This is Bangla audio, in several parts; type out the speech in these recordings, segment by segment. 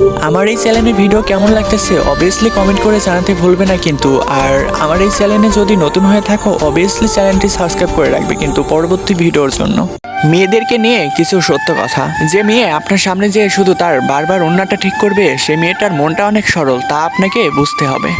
আমার এই চ্যানেলে ভিডিও কেমন লাগতেছে অবভিয়াসলি কমেন্ট করে জানাতে ভুলবে না কিন্তু। আর আমার এই চ্যানেলে যদি নতুন হয়ে থাকো অবভিয়াসলি চ্যানেলটি সাবস্ক্রাইব করে রাখবে কিন্তু পরবর্তী ভিডিওর জন্য। মেয়েদেরকে নিয়ে কিছু সত্য কথা। যে মেয়ে আপনার সামনে যে শুধু তার বারবার অন্যটা ঠিক করবে, সে মেয়েটার মনটা অনেক সরল, তা আপনাকে বুঝতে হবে।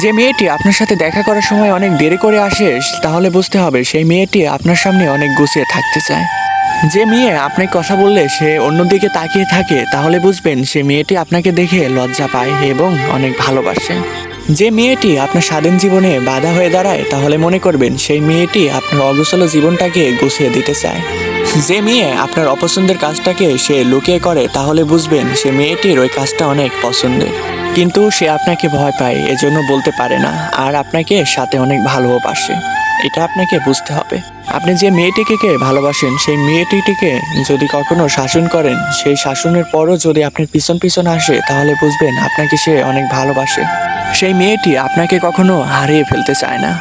যে মেয়েটি আপনার সাথে দেখা করার সময় অনেক দেরি করে আসে, তাহলে বুঝতে হবে সেই মেয়েটি আপনার সামনে অনেক গুছিয়ে থাকতে চায়। যে মেয়ে আপনাকে কথা বললে সে অন্যদিকে তাকিয়ে থাকে, তাহলে বুঝবেন সে মেয়েটি আপনাকে দেখে লজ্জা পায় এবং অনেক ভালোবাসে। যে মেয়েটি আপনার স্বাধীন জীবনে বাধা হয়ে দাঁড়ায়, তাহলে মনে করবেন সেই মেয়েটি আপনার অগোছালো জীবনটাকে গুছিয়ে দিতে চায়। যে মেয়ে আপনার অপছন্দের কাজটাকে সে লুকিয়ে করে, তাহলে বুঝবেন সে মেয়েটির ওই কাজটা অনেক পছন্দের। কিন্তু সে আপনাকে ভয় পায়, এজন্য বলতে পারে না, আর আপনাকে সাথে অনেক ভালোবাসে এটা আপনাকে বুঝতে হবে। আপনি যে মেয়েটিকে ভালোবাসেন, সেই মেয়েটিকে যদি কখনো শাসন করেন, সেই শাসনের পরও যদি আপনার পিছন পিছন আসে, তাহলে বুঝবেন আপনাকে সে অনেক ভালোবাসে। সেই মেয়েটি আপনাকে কখনো হারিয়ে ফেলতে চায় না।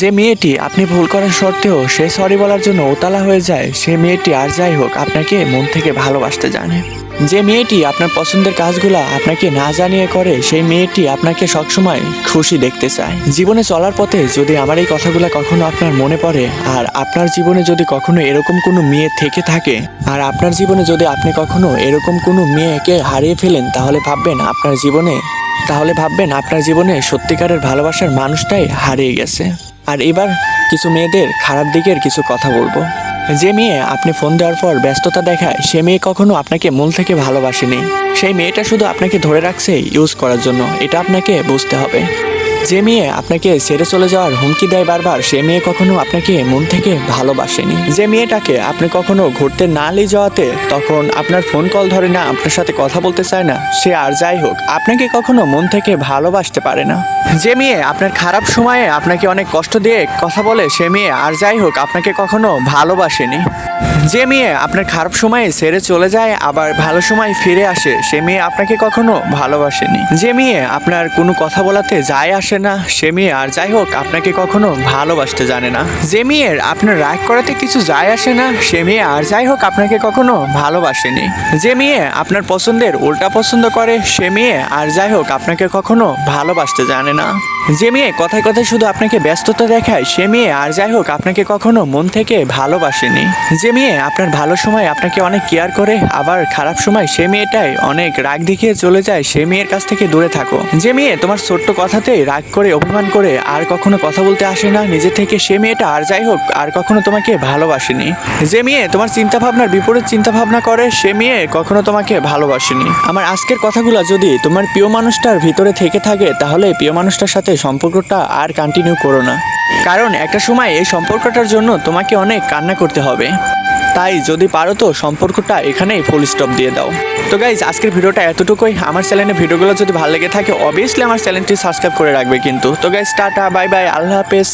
যে মেয়েটি আপনি ভুল করার সত্ত্বেও সে সরি বলার জন্য ওতালা হয়ে যায়, সে মেয়েটি আর যাই হোক, আপনাকে মন থেকে ভালোবাসতে জানে। যে মেয়েটি আপনার পছন্দের কাজগুলো আপনাকে না জানিয়ে করে, সেই মেয়েটি আপনাকে সবসময় খুশি দেখতে চায়। জীবনে চলার পথে যদি আমার এই কথাগুলো কখনো আপনার মনে পড়ে, আর আপনার জীবনে যদি কখনো এরকম কোনো মেয়ে থেকে থাকে, আর আপনার জীবনে যদি আপনি কখনো এরকম কোনো মেয়েকে হারিয়ে ফেলেন, তাহলে ভাববেন আপনার জীবনে, তাহলে ভাববেন আপনার জীবনে সত্যিকারের ভালোবাসার মানুষটাই হারিয়ে গেছে। আর এবার কিছু মেয়েদের খারাপ দিকের কিছু কথা বলব। যে মেয়ে আপনি ফোন দেওয়ার পর ব্যস্ততা দেখায়, সে মেয়ে কখনো আপনাকে মূল থেকে ভালোবাসেনি। সেই মেয়েটা শুধু আপনাকে ধরে রাখছে ইউজ করার জন্য। এটা আপনাকে বুঝতে হবে। যে মেয়ে আপনাকে ছেড়ে চলে যাওয়ার হুমকি দেয় বারবার, সে মেয়ে কখনো আপনাকে মন থেকে ভালোবাসেনি। যে মেয়েটাকে আপনি কখনো ঘুরতে না নিয়ে যাওয়াতে তখন আপনার ফোন কল ধরে না, আপনার সাথে কথা বলতে চায় না, সে আর যাই হোক, আপনাকে কখনো মন থেকে ভালোবাসতে পারে না। যে মেয়ে আপনার খারাপ সময়ে আপনাকে অনেক কষ্ট দিয়ে কথা বলে, সে মেয়ে আর যাই হোক, আপনাকে কখনো ভালোবাসেনি। যে মেয়ে আপনার খারাপ সময়ে ছেড়ে চলে যায়, আবার ভালো সময় ফিরে আসে, সে মেয়ে আপনাকে কখনো ভালোবাসেনি। যে মেয়ে আপনার কোনো কথা বলাতে যায় আসে না। সে মেয়ে আর যাই হোক, আপনাকে কখনো ভালোবাসতে জানে না। যে মেয়ের আপনার রাগ করাতে কিছু যায় আসে না। সে মেয়ে আর যাই হোক, আপনাকে কখনো ভালোবাসেনি। যে মেয়ে আপনার পছন্দের উল্টা পছন্দ করে। সে মেয়ে আর যাই হোক, আপনাকে কখনো ভালোবাসতে জানে না। যে মেয়ে কথায় কথায় শুধু আপনাকে ব্যস্ততা দেখায়, সে মেয়ে আর যাই হোক, আপনাকে কখনো মন থেকে ভালোবাসেনি। যে মেয়ে আপনার ভালো সময় আপনাকে অনেক কেয়ার করে, আবার খারাপ সময় সে মেয়েটাই অনেক রাগ দেখিয়ে চলে যায়, সে মেয়ের কাছ থেকে দূরে থাকো। যে মেয়ে তোমার ছোট্ট কথাতেই রাগ করে অভিমান করে, আর কখনো কথা বলতে আসে না, নিজে থেকে সে মেয়েটা আর যাই হোক, আর কখনো তোমাকে ভালোবাসেনি। যে মেয়ে তোমার চিন্তা ভাবনার বিপরীত চিন্তা ভাবনা করে, সে মেয়ে কখনো তোমাকে ভালোবাসেনি। আমার আজকের কথাগুলো যদি তোমার প্রিয় মানুষটার ভিতরে থেকে থাকে, তাহলে প্রিয় মানুষটার সাথে সম্পর্কটা আর কন্টিনিউ করো না। কারণ একটা সময় এই সম্পর্কটার জন্য তোমাকে অনেক কান্না করতে হবে। তাই যদি পারো তো সম্পর্কটা এখানেই ফুল স্টপ দিয়ে দাও। তো গাইজ আজকের ভিডিওটা এতটুকুই। আমার চ্যানেলে ভিডিওগুলো যদি ভালো লেগে থাকে অবভিয়াসলি আমার চ্যানেলটি সাবস্ক্রাইব করে রাখবে কিন্তু। তো গাইজ টাটা বাই বাই আল্লাহ হাফেজ।